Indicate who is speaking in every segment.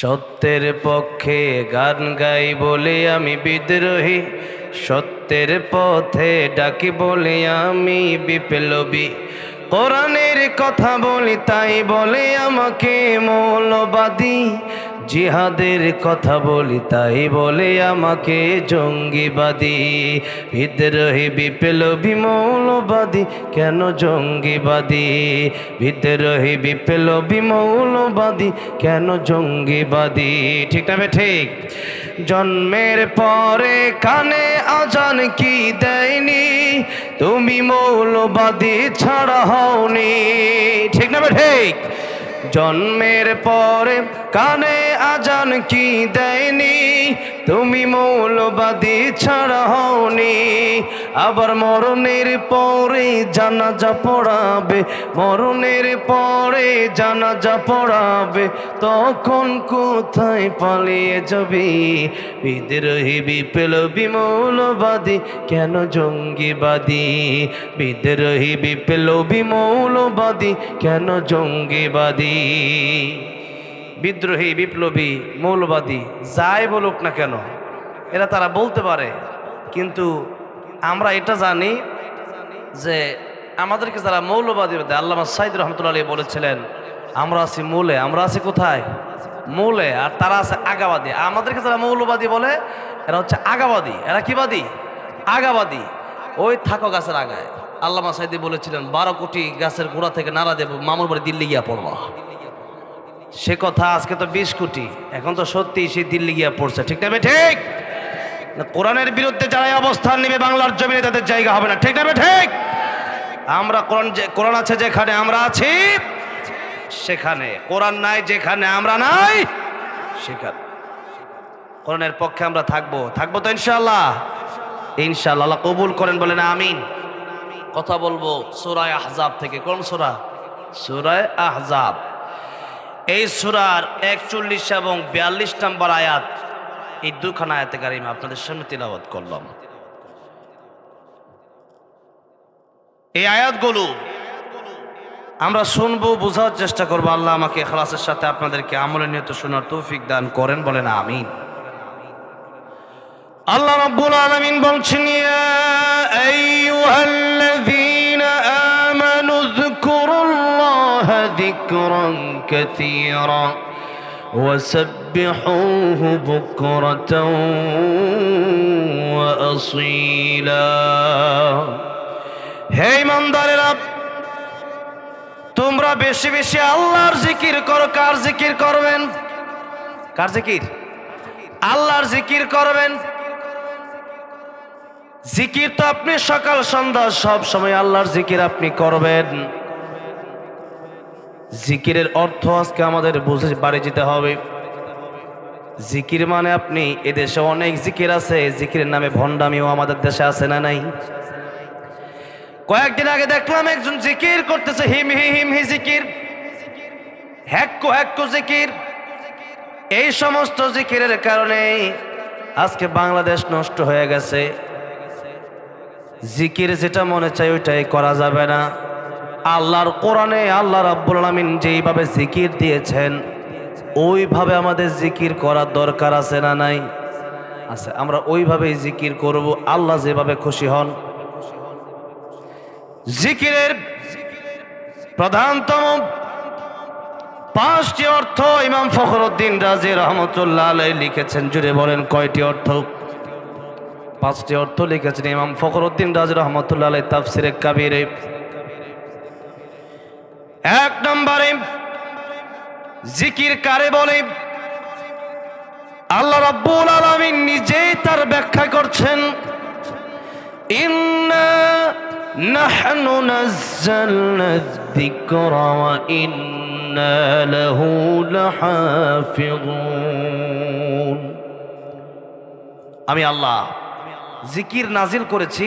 Speaker 1: সত্যের পক্ষে গান গাই বলে আমি বিদ্রোহী। সত্যের পথে ডাকি বলে আমি বিপ্লবী। কোরআনের কথা বলি, তাই বলে আমাকে মৌলবাদী। জিহাদের কথা বলি, তাই বলে আমাকে জঙ্গিবাদী। বিদ্রোহী, বিপ্লবী, মৌলবাদী, কেন জঙ্গিবাদী? বিদ্রোহী, বিপ্লবী, মৌলবাদী, কেন জঙ্গিবাদী? ঠিক না ঠিক? জন্মের পরে কানে আজান কি দেয়নি? তুমি মৌলবাদী ছাড়া হওনি। ঠিক না ঠিক? জন্মের পরে কানে আজান কি দেয়নি? তুমি মৌলবাদী ছাড়া হওনি। আবার মরণের পরে জানাজা পড়াবে। মরণের পরে জানাজা পড়াবে। তখন কোথায় পালিয়ে যাবি? বিদ্রোহী বিপ্লবী মৌলবাদী, কেন জঙ্গিবাদী? বিদ্রোহী বিপ্লবী মৌলবাদী, কেন জঙ্গিবাদী? বিদ্রোহী, বিপ্লবী, মৌলবাদী, যাই বলুক না কেন, এরা তারা বলতে পারে। কিন্তু আমরা এটা জানি যে আমাদেরকে যারা মৌলবাদী আল্লামা সাইদ রহমতুল্লাহ আলী বলেছিলেন, আমরা আছি মূলে, আমরা আছি কোথায়? মূলে, আর তারা আছে আগাবাদী। আমাদেরকে যারা মৌলবাদী বলে, এরা হচ্ছে আগাবাদী। এরা কি বাদী? আগাবাদী। ওই থাকো গাছের আগায়। আল্লামা সাইদি বলেছিলেন, বারো কোটি গাছের গোড়া থেকে নাড়া দেব, মামুর বাড়ি দিল্লি গিয়া পড়বা। সে কথা আজকে তো বিশ কোটি, এখন তো সত্যি সে দিল্লি গিয়া পড়ছে, ঠিক না ঠিক? কোরআনের বিরুদ্ধে যারা অবস্থান নেবে, বাংলার জমিনে তাদের জায়গা হবে না, ঠিক না ঠিক? আমরা কোরআন যে, কোরআন আছে যেখানে আমরা আছি, সেখানে। কোরআন নাই যেখানে আমরা নাই, সেখানে। কোরআনের পক্ষে আমরা থাকব থাকব তো ইনশাল্লাহ ইনশাল্লাহ কবুল করেন, বলেন আমিন। কথা বলব সুরায় আহজাব থেকে, কোন সুরা? সুরায় আহজাব। এই সুরার একচল্লিশ এবং বিয়াল্লিশ নম্বর আয়াত, এই দুখানা আয়াতে কারিমা আপনাদের সামনে তিলাবাত করলাম। এই আয়াতগুলো আমরা শুনব, বোঝার চেষ্টা করব, আল্লাহ আমাকে খালাসের সাথে আপনাদেরকে আমলে নিয়ত শোনার তৌফিক দান করেন, বলেন আমিন। আল্লাহ রাব্বুল আলামিন বলছেন যকুরুল্লাহা যিকরান কাসীরা وسبحوه بكرة وأصيلا হে ইমানদারেরা তোমরা বেশি বেশি আল্লাহর জিকির করো কার জিকির করবেন কার জিকির আল্লাহর জিকির করবেন জিকির তো আপনি সকাল সন্ধ্যা সব সময় আল্লাহর জিকির আপনি করবেন জিকিরের অর্থ আজকে আমাদের বুঝে বাড়ি যেতে হবে। জিকির মানে আপনি এদেশে অনেক জিকির আছে, জিকিরের নামে ভণ্ডামিও আমাদের দেশে আছে না নাই? কয়েকদিন আগে দেখলাম একজন জিকির করতেছে, হিম হি হিম হি জিকির। হ্যাক্কো হ্যাক্কো জিকির। এই সমস্ত জিকিরের কারণে আজকে বাংলাদেশ নষ্ট হয়ে গেছে। জিকির যেটা মনে চাই ওইটাই করা যাবে না। আল্লাহর কোরআনে আল্লাহ রাব্বুল আলামিন যেইভাবে জিকির দিয়েছেন, ওইভাবে আমাদের জিকির করার দরকার আছে না নাই? আছে, আমরা ওইভাবেই জিকির করব, আল্লাহ যেভাবে খুশি হন। জিকিরের প্রধানতম পাঁচটি অর্থ ইমাম ফখরুদ্দিন রাজি রহমতুল্লাহ আলাই লিখেছেন। জুড়ে বলেন কয়টি অর্থ? পাঁচটি অর্থ লিখেছেন ইমাম ফখরুদ্দিন রাজি রহমতুল্লাহ আলাই তাফসিরে কাবিরে। এক নম্বরে জিকির কারে বলে? আল্লাহ রাব্বুল আলামিন নিজেই তার ব্যাখ্যা করছেন, ইন্না নাহনু নাযালনা যিকরা ওয়া ইন্না লাহু লাহাফিযুন। আমি আল্লাহ জিকির নাজিল করেছি,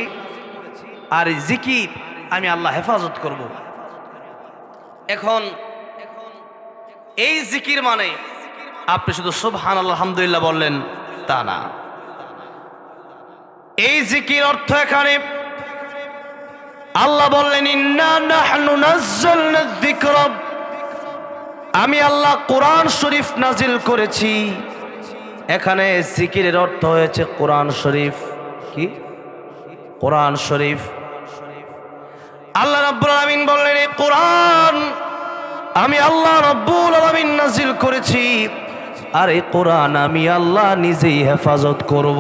Speaker 1: আর জিকির আমি আল্লাহ হেফাজত করব। এখন এই জিকির মানে আপনি শুধু সুবহান আলহামদুলিল্লাহ বললেন তা না। এই জিকির অর্থ এখানে আল্লাহ বললেন আমি আল্লাহ কোরআন শরীফ নাজিল করেছি। এখানে জিকিরের অর্থ হয়েছে কোরআন শরীফ। কি? কোরআন শরীফ। আল্লাহ রাব্বুল আলামিন বললেন এই কোরআন, আমি আল্লাহ রব্বুল আলামিন নাজিল করেছি। আর এই কোরআন আমি আল্লাহ নিজেই হেফাজত করব।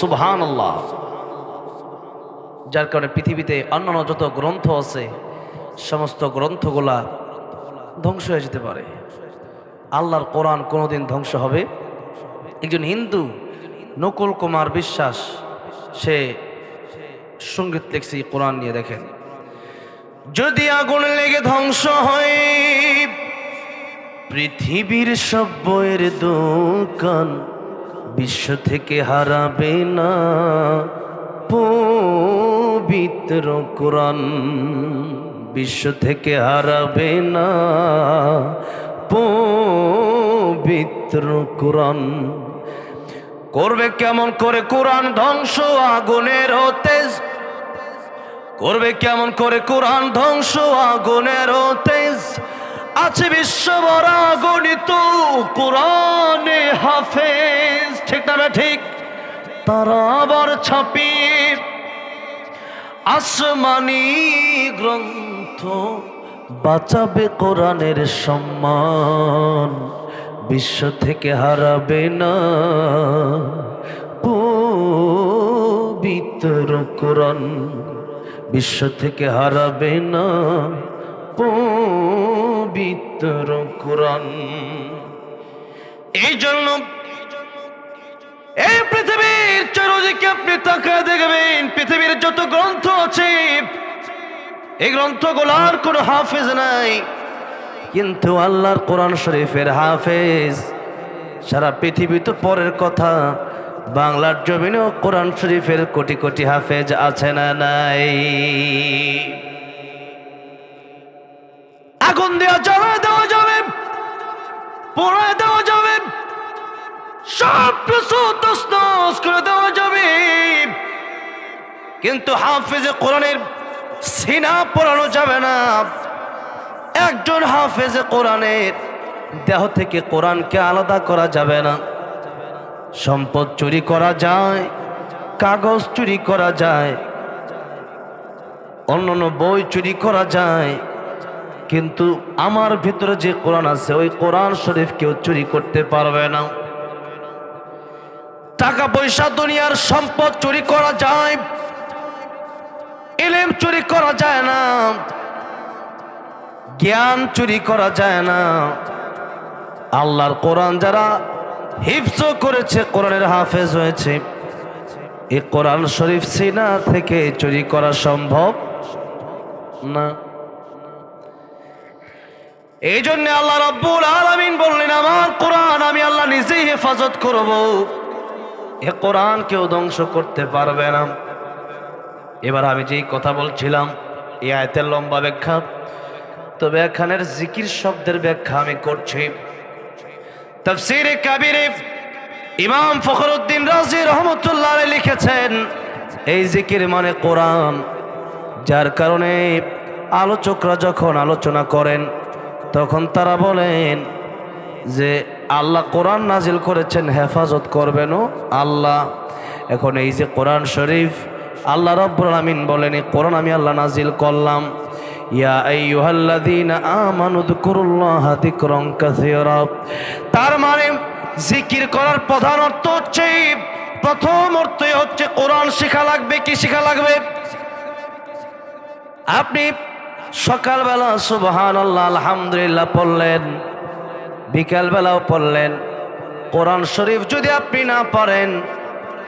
Speaker 1: সুবহানাল্লাহ। যার কারণে পৃথিবীতে অন্যান্য যত গ্রন্থ আছে, সমস্ত গ্রন্থগুলা ধ্বংস হয়ে যেতে পারে। আল্লাহর কোরআন কোনোদিন ধ্বংস হবে। একজন হিন্দু, নকুল কুমার বিশ্বাস, সে সংগীত লিখছে কোরআন নিয়ে দেখেন। যদি আগুন লেগে ধ্বংস হয়, পৃথিবীর সব বইয়ের দোকান বিশ্ব থেকে হারাবে না। পবিত্র কোরআন বিশ্ব থেকে হারাবে না। পবিত্র কোরআন করবে কেমন করে? কোরআন ধ্বংস, আগুনের তেজ করবে কেমন করে কোরআন ধ্বংস? আগুনের তেজ। আছে বিশ্ব বড় গণিত কোরআনে হাফেজ। ঠিক না ঠিক? তারা আবার ছাপিয়ে আসমানি গ্রন্থ বাঁচাবে কোরআনের সম্মান। বিশ্ব থেকে হারাবে না। পবিত্র কোরআন। বিশ্ব থেকে হারাবে না পবিত্র কোরআন। এই জন্য এই পৃথিবীর চারদিকে আপনি তাকায় দেখবেন, পৃথিবীর যত গ্রন্থ আছে, এই গ্রন্থগুলার কোনো হাফেজ নাই। কিন্তু আল্লাহর কোরআন শরীফের হাফেজ, সারা পৃথিবী তো পরের কথা। বাংলার জমিনেও কোরআন শরীফের কোটি কোটি হাফেজ আছে না নাই? আগুন দেওয়া জ্বালা দেওয়া যাবে পোড়ায় দেওয়া যাবে সব কিছু তসনস করে দেওয়া যাবে। কিন্তু হাফেজে কোরআনের সিনা পড়ানো যাবে না। একজন হাফেজে কোরআনের দেহ থেকে কোরআনকে আলাদা করা যাবে না। সম্পদ চুরি করা যায়, কাগজ চুরি করা যায় অন্যান্য বই চুরি করা যায়। কিন্তু আমার ভিতরে যে কোরআন আছে, ওই কোরআন শরীফ কেউ চুরি করতে পারবে না। টাকা পয়সা দুনিয়ার সম্পদ চুরি করা যায় এলেম চুরি করা যায় না, জ্ঞান চুরি করা যায় না। আল্লাহর কোরআন যারা হিফজ করেছে, কোরআনের হাফেজ হয়েছে। এই কোরআন শরীফ সিনা থেকে চুরি করা সম্ভব না। এই জন্য আল্লাহ রব্বুল আলামিন বললেন, আমার কোরআন আমি আল্লাহ নিজেই হেফাজত করব। এ কোরআন কেউ ধ্বংস করতে পারবে না। এবার আমি যেই কথা বলছিলাম, এই আয়তের লম্বা ব্যাখ্যা, তবে এখানের জিকির শব্দের ব্যাখ্যা আমি করছি। তফসিরে কাবিরে ইমাম ফখরুদ্দিন রাজি রহমতুল্লাহ লিখেছেন, এই জিকির মানে কোরআন। যার কারণে আলোচকরা যখন আলোচনা করেন, তখন তারা বলেন যে, আল্লাহ কোরআন নাজিল করেছেন, হেফাজত করবেনও আল্লাহ। এখন এই যে কোরআন শরীফ, আল্লাহ রব্বুল আলামিন বলেন, এই কোরআন আমি আল্লাহ নাজিল করলাম। ইয়া আইয়ুহাল্লাযীনা আমানু যকুরুল্লাহা যিকরান কাসীরা। তার মানে জিকির করার প্রধান অর্থ হচ্ছে, প্রথম অর্থই হচ্ছে কোরআন শেখা লাগবে, কি শেখা লাগবে? আপনি সকালবেলা সুবহান আল্লাহ আলহামদুলিল্লাহ পড়লেন, বিকালবেলাও পড়লেন। কোরআন শরীফ যদি আপনি না পড়েন,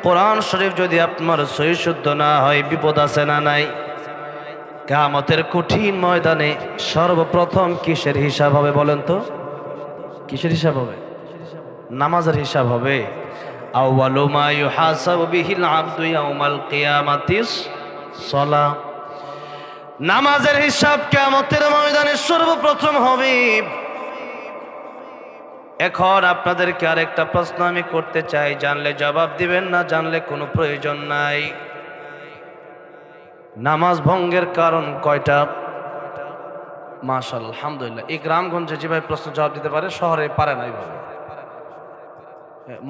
Speaker 1: কোরআন শরীফ যদি আপনার সহি শুদ্ধ না হয়, বিপদ আছে না নাই? কামতের কঠিন ময়দানে সর্বপ্রথম কিসের হিসাব হবে বলেন তো? কিসের হিসাব হবে? নামাজের হিসাব হবে। নামাজের হিসাব কেমতের ময়দানে সর্বপ্রথম হবে। এখন আপনাদেরকে আরেকটা প্রশ্ন আমি করতে চাই। জানলে জবাব দিবেন না, জানলে কোনো প্রয়োজন নাই। নামাজ ভঙ্গের কারণ কয়টা? মাশাল আলহামদুলিল্লাহ। এই গ্রামগঞ্জে যেভাবে প্রশ্ন জবাব দিতে পারে, শহরে পারে না এইভাবে।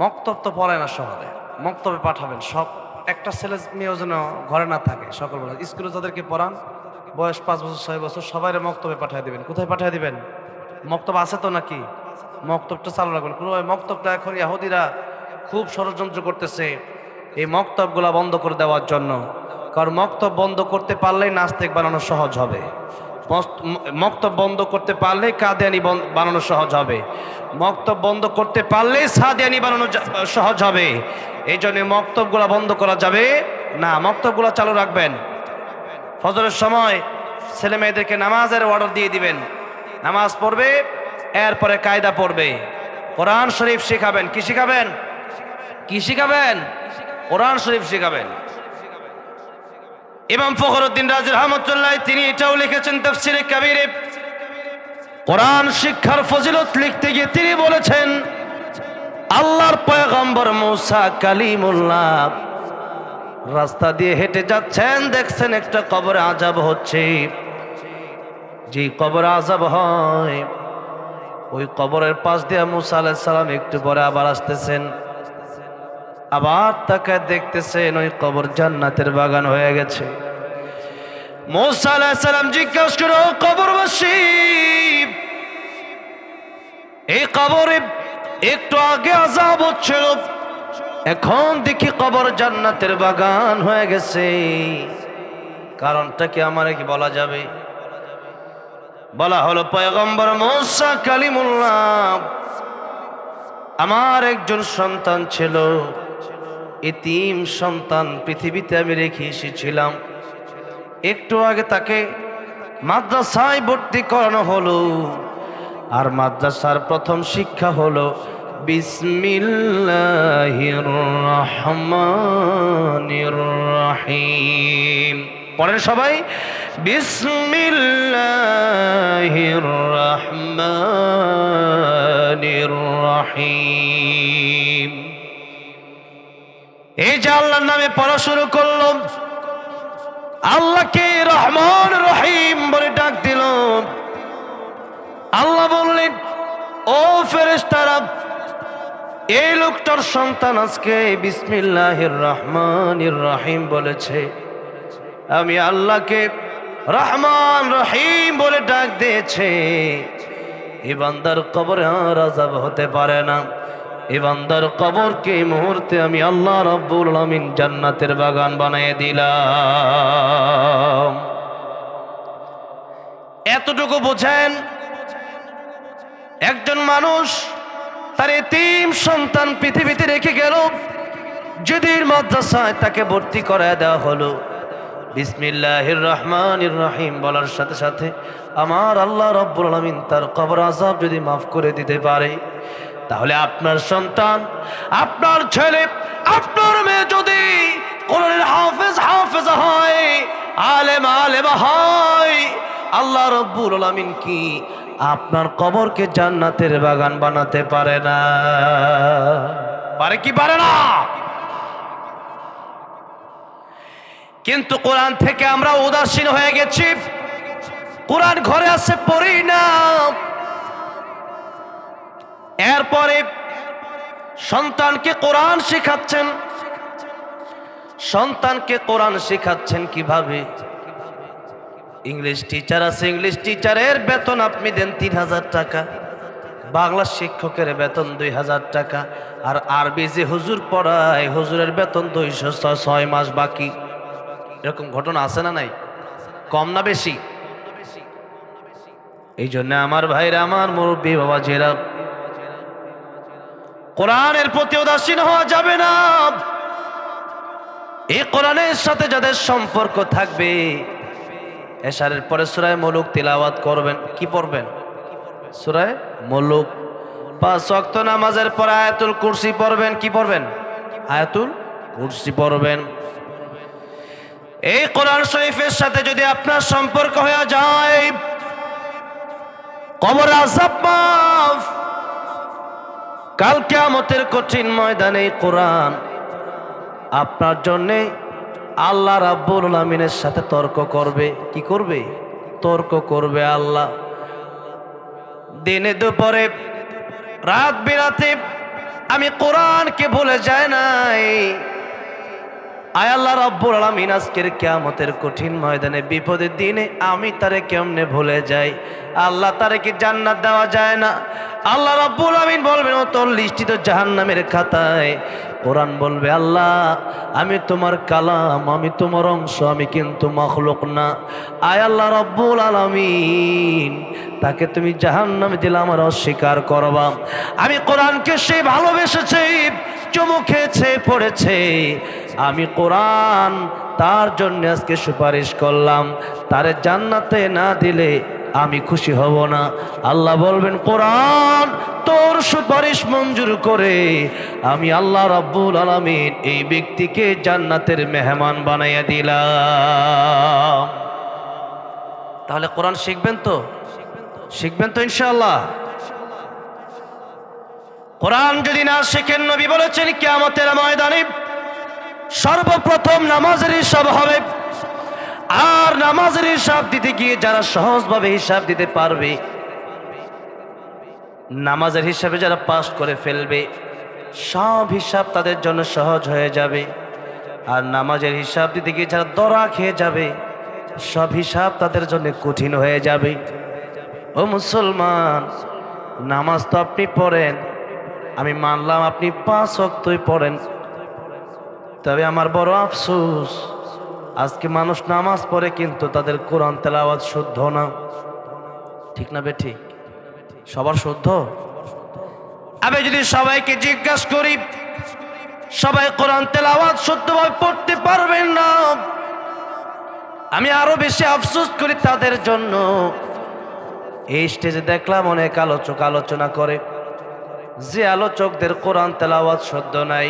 Speaker 1: মক্তব তো পড়ে না শহরে। মক্তবে পাঠাবেন, সব একটা ছেলে মেয়েও যেন ঘরে না থাকে সকালবেলা। স্কুলে যাদেরকে পড়ান, বয়স পাঁচ বছর, ছয় বছর, সবাই মক্তবে পাঠিয়ে দিবেন। কোথায় পাঠিয়ে দিবেন? মক্তব আছে তো নাকি? মক্তবটা চালু রাখবেন। কোনো মক্তবটা এখন ইয়াহুদিরা খুব ষড়যন্ত্র করতেছে এই মক্তবগুলা বন্ধ করে দেওয়ার জন্য। কারণ মক্তব বন্ধ করতে পারলেই নাস্তিক বানানো সহজ হবে। মক্তব বন্ধ করতে পারলেই কাদিয়ানি বন- বানানো সহজ হবে। মক্তব বন্ধ করতে পারলেই সাদিয়ানি বানানো সহজ হবে। এই জন্য মক্তবগুলা বন্ধ করা যাবে না। মক্তবগুলা চালু রাখবেন। ফজরের সময় ছেলে মেয়েদেরকে নামাজের অর্ডার দিয়ে দিবেন। নামাজ পড়বে, এরপরে কায়দা পড়বে। কোরআন শরীফ শেখাবেন। কি শিখাবেন? কি শিখাবেন? কোরআন শরীফ শিখাবেন। ইমাম ফখরুদ্দিন রাজ রহমতুল্লাহ, তিনি এটাও লিখেছেন তফসিরে কাবিরে। কোরআন শিক্ষার ফজিলত লিখতে গিয়ে তিনি বলেছেন, আল্লাহর পয়গম্বর মূসা কালিমুল্লাহ, রাস্তা দিয়ে হেঁটে যাচ্ছেন, দেখছেন একটা কবর আজাব হচ্ছে। যে কবর আজাব হয়, ওই কবরের পাশ দিয়ে মুসা আলাইসালাম একটু পরে আবার আসতেছেন। আবার তাকে দেখতেছেন ওই কবর জান্নাতের বাগান হয়ে গেছে। মোসা আলাইসালাম জিজ্ঞাসা করো কবরবাসী, এই কবরে একটু আগে আজাব হচ্ছিল, এখন দেখি কবর জান্নাতের বাগান হয়ে গেছে। কারণটা কি আমার কি বলা যাবে? বলা হলো, পয়গম্বর মোসা কালিমুল্লাহ, আমার একজন সন্তান ছিল। এতিম সন্তান পৃথিবীতে আমি রেখে এসেছিলাম। একটু আগে তাকে মাদ্রাসায় ভর্তি করানো হলো। আর মাদ্রাসার প্রথম শিক্ষা হলো রহিম পড়েন সবাই বিসমিল্লাহির রহমানির রহিম এই যে আল্লাহর নামে পড়া শুরু করলাম আল্লাহকে রহমান রহিম বলে ডাক দিল। আল্লাহ বললেন, ও ফেরেশতারা, এই লোকটার সন্তান আজকে বিসমিল্লাহির রহমানির রহিম বলেছে। আমি আল্লাহকে রহমান রহিম বলে ডাক দিয়েছে। এই বান্দার কবরে আজাব হতে পারে না। এই বান্দার কবরকে মুহূর্তে আমি আল্লাহ রব্বুল আলামিন জান্নাতের বাগান বানিয়ে দিলাম। এতটুকু বোঝেন, একজন মানুষ তার এতিম সন্তান পৃথিবীতে রেখে গেল যেদিন মাদ্রাসায় তাকে ভর্তি করায় দেওয়া হলো। বিসমিল্লাহির রহমানির রহিম বলার সাথে সাথে, আমার আল্লাহ রব্বুল আলামিন তার কবর আজাব যদি মাফ করে দিতে পারে তাহলে আপনার সন্তান, আপনার ছেলে, আপনার মেয়ে যদি কোরআনের হাফেজ হাফেজ হয়, আলেম, আলেমা হয়, আল্লাহ রব্বুল আলামিন কি আপনার কবরকে জান্নাতের বাগান বানাতে পারে না? পারে কি পারে না? কিন্তু কোরআন থেকে আমরা উদাসীন হয়ে গেছি। কোরআন ঘরে আছে, পড়ি না। এরপরে সন্তানকে কোরআন শেখাচ্ছেন। সন্তানকে কোরআন শেখাচ্ছেন কীভাবে? ইংলিশ টিচার আছে, ইংলিশ টিচারের বেতন আপনি দেন তিন হাজার টাকা। বাংলা শিক্ষকের বেতন দুই হাজার টাকা। আর আরবি যে হুজুর পড়ায়, হুজুরের বেতন দুইশো ছয় মাস বাকি। এরকম ঘটনা আছে না নাই? কম না বেশি? এই জন্য আমার ভাইরা, আমার মুরব্বী, বাবা, জেরা কোরআনের প্রতি উদাসীন হওয়া যাবে না। এই কোরআনের সাথে যাদের সম্পর্ক থাকবে, এশারের পরে সুরায় মলুক তিলাওয়াত করবেন। কি পড়বেন? সুরায় মলুক। পাঁচ ওয়াক্ত নামাজের পর আয়াতুল কুরসি পড়বেন, কি পড়বেন? আয়াতুল কুরসি পড়বেন। এই কোরআন শরীফের সাথে যদি আপনার সম্পর্ক হয়ে যায়, কবর মাফ। কাল কেয়ামতের কঠিন ময়দানে কোরআন আপনার জন্যে আল্লাহ রাব্বুল আলমিনের সাথে তর্ক করবে। কি করবে? তর্ক করবে আল্লাহ। দিনে দুপুরে, রাত বিরাতে আমি কোরআনকে বলে যায় নাই। আয় আল্লাহ রব্বুল আলামিন, আজকের কিয়ামতের কঠিন ময়দানে, বিপদের দিনে আমি তারে কেমনে ভুলে যাই? আল্লাহ তারে কি জান্নাত দেওয়া যায় না? আল্লাহ রব্বুল আমিন বলবেন, ও তোর লিস্টিত জাহান্নামের খাতায় কোরআন বলবে, আল্লাহ, আমি তোমার কালাম, আমি তোমার অংশ, আমি কিন্তু মখলুক না। আয় আল্লাহ রব্বুল আলামিন, তাকে তুমি জাহান্নামে দিলে আমার অস্বীকার করবা। আমি কোরআনকে সে ভালোবেসেছে, চুমু খেয়েছে, পড়েছে। আমি কোরআন তার জন্য আজকে সুপারিশ করলাম। তারে জান্নাতে না দিলে আমি খুশি হব না। আল্লাহ বলবেন, কোরআন তোর সুপারিশ মঞ্জুর করে। আমি আল্লাহ রাব্বুল আলামিন এই ব্যক্তিকে জান্নাতের মেহমান বানাইয়া দিলাম। তাহলে কোরআন শিখবেন তো? শিখবেন তো ইনশাআল্লাহ। কোরআন যদি না শিখেন, নবী বলেছেন, কিয়ামতের ময়দানে সর্বপ্রথম নামাজের হিসাব হবে। আর নামাজের হিসাব দিতে গিয়ে যারা সহজভাবে হিসাব দিতে পারবে, নামাজের হিসাবে যারা পাস করে ফেলবে, সব হিসাব তাদের জন্য সহজ হয়ে যাবে। আর নামাজের হিসাব দিতে গিয়ে যারা দরা খেয়ে যাবে, সব হিসাব তাদের জন্য কঠিন হয়ে যাবে। ও মুসলমান, নামাজ তো আপনি পড়েন, আমি মানলাম আপনি পাঁচ অক্তই পড়েন। তবে আমার বড় আফসোস। আজকে মানুষ নামাজ পড়ে কিন্তু তাদের কোরআন তেলাওয়াত শুদ্ধ না। ঠিক না বেঠি? সবার শুদ্ধ? আমি যদি সবাইকে জিজ্ঞাসা করি, সবাই কোরআন তেলাওয়াত শুদ্ধভাবে পড়তে পারবেন না? আমি আরও বেশি আফসোস করি তাদের জন্য। এই স্টেজে দেখলাম অনেক আলোচক আলোচনা করে, যে আলোচকদের কোরআন তেলাওয়াত শুদ্ধ নাই।